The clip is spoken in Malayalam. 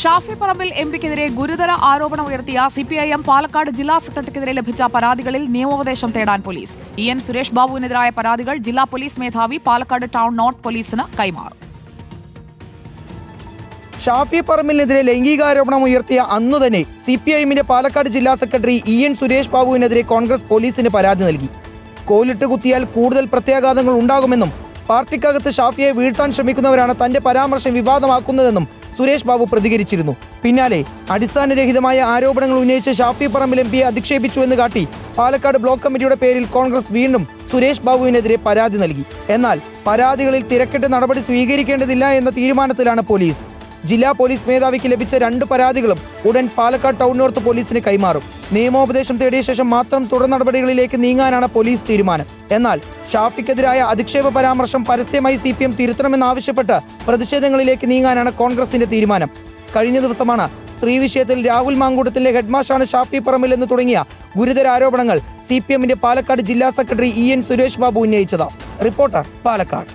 ഷാഫി പറമ്പിൽ എം പിക്കെതിരെ ഗുരുതര ആരോപണം ഉയർത്തിയ സിപിഐഎം പാലക്കാട് ജില്ലാ സെക്രട്ടറിക്കെതിരെ ലഭിച്ച പരാതികളിൽ നിയമോപദേശം തേടാൻ പോലീസ്. ഇ എൻ സുരേഷ് ബാബുവിനെതിരായ പരാതികൾ ജില്ലാ പോലീസ് മേധാവി പാലക്കാട് ടൗൺ നോർത്ത് പോലീസിന് കൈമാറും. ഷാഫി പറമ്പിലിനെതിരെ ലൈംഗികാരോപണം ഉയർത്തിയ അന്നു തന്നെ സി പി പാലക്കാട് ജില്ലാ സെക്രട്ടറി ഇ എൻ സുരേഷ് ബാബുവിനെതിരെ കോൺഗ്രസ് പോലീസിന് പരാതി നൽകി. കോലിട്ട് കുത്തിയാൽ കൂടുതൽ പ്രത്യാഘാതങ്ങൾ ഉണ്ടാകുമെന്നും പാർട്ടിക്കകത്ത് ഷാഫിയെ വീഴ്ത്താൻ ശ്രമിക്കുന്നവരാണ് തന്റെ പരാമർശം വിവാദമാക്കുന്നതെന്നും സുരേഷ് ബാബു പ്രതികരിച്ചിരുന്നു. പിന്നാലെ അടിസ്ഥാനരഹിതമായ ആരോപണങ്ങൾ ഉന്നയിച്ച് ഷാഫി പറമ്പിൽ എം പിയെ അധിക്ഷേപിച്ചു എന്ന് കാട്ടി പാലക്കാട് ബ്ലോക്ക് കമ്മിറ്റിയുടെ പേരിൽ കോൺഗ്രസ് വീണ്ടും സുരേഷ് ബാബുവിനെതിരെ പരാതി നൽകി. എന്നാൽ പരാതികളിൽ തിരക്കിട്ട് നടപടി സ്വീകരിക്കേണ്ടതില്ല എന്ന തീരുമാനത്തിലാണ് പോലീസ്. ജില്ലാ പോലീസ് മേധാവിക്ക് ലഭിച്ച രണ്ട് പരാതികളും ഉടൻ പാലക്കാട് ടൗൺ നോർത്ത് പോലീസിന് കൈമാറും. നിയമോപദേശം തേടിയ ശേഷം മാത്രം തുടർ നടപടികളിലേക്ക് നീങ്ങാനാണ് പോലീസ് തീരുമാനം. എന്നാൽ ഷാഫിക്കെതിരായ അധിക്ഷേപ പരാമർശം പരസ്യമായി സി പി എം തിരുത്തണമെന്നാവശ്യപ്പെട്ട് പ്രതിഷേധങ്ങളിലേക്ക് നീങ്ങാനാണ് കോൺഗ്രസിന്റെ തീരുമാനം. കഴിഞ്ഞ ദിവസമാണ് സ്ത്രീ വിഷയത്തിൽ രാഹുൽ മാങ്കൂട്ടത്തിലെ ഹെഡ്മാഷാണ് ഷാഫി പറമ്പിൽ എന്ന് തുടങ്ങിയ ഗുരുതര ആരോപണങ്ങൾ സി പി എമ്മിന്റെ പാലക്കാട് ജില്ലാ secretary E N Suresh Babu ഉന്നയിച്ചത്. റിപ്പോർട്ടർ പാലക്കാട്.